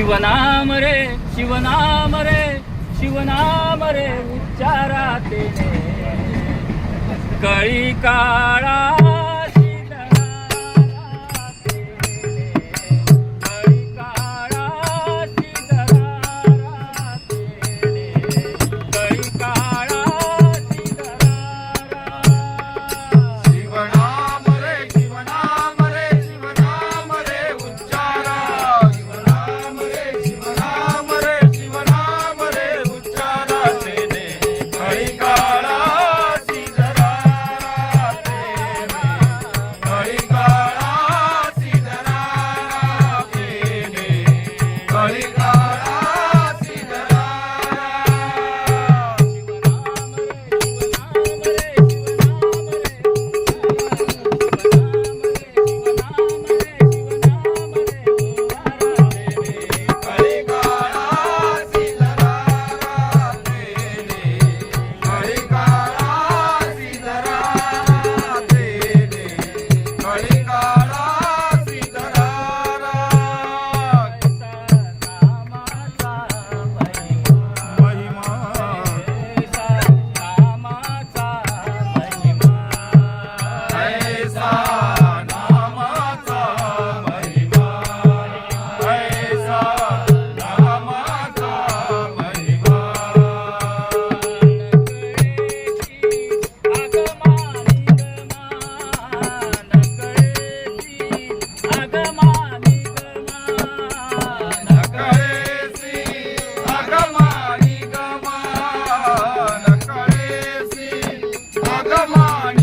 शिवनाम रे शिवनाम रे शिवनाम रे उच्चारा ते कळी काळा Come on.